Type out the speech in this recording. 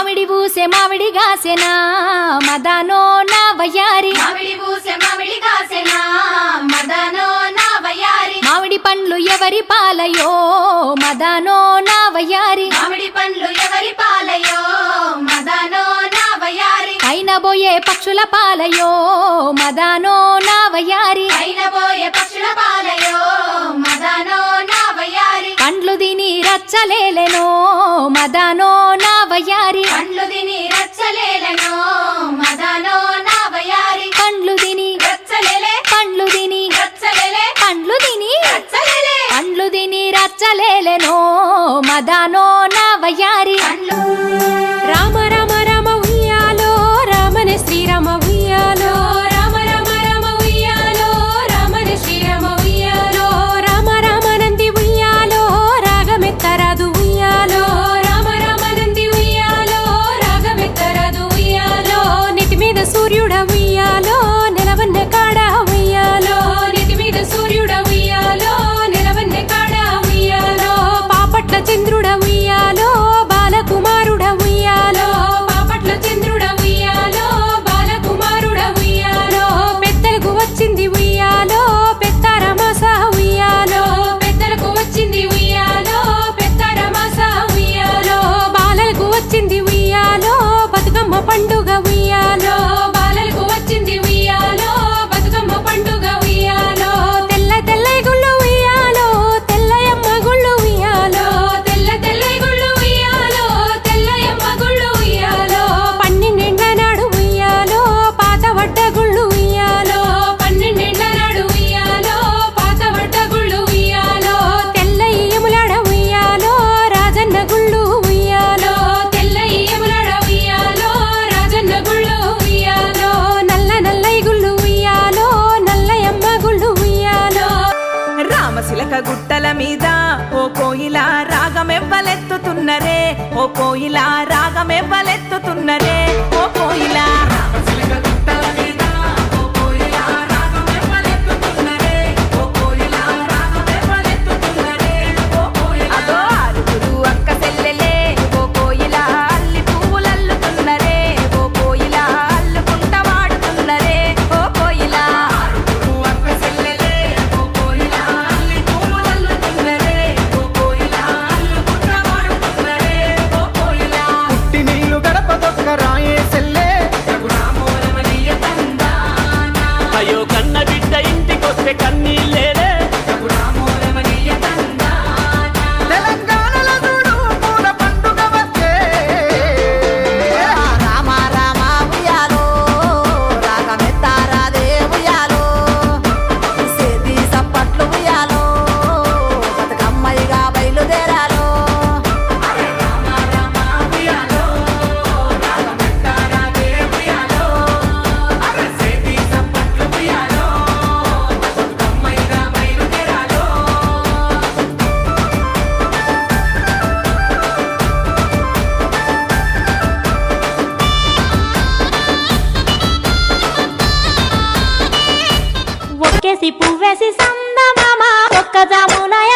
మామిడి పూసే మామిడి గాసెనా? మదనో నా వయ్యారి. మామిడి పూసే మామిడి గాసెనా? మదనో నా వయ్యారి. మామిడి పండ్లు ఎవరి పాలయో? మదనో నా వయ్యారి. మామిడి పండ్లు ఎవరి పాలయో? మదనో నా వయ్యారి. పైన పోయే పక్షుల పాలయో? మదనో నా వయ్యారి. పైన పోయే పక్షుల పాలయో? మదనో నా వయ్యారి. పండ్లు తిని రచ్చలేలెనో మదనో శ్యామ ఉయ్యాలో పోయిలా రాగమే బలెత్తి పువ్వేసి సందమామ? ఒక్క జామునయ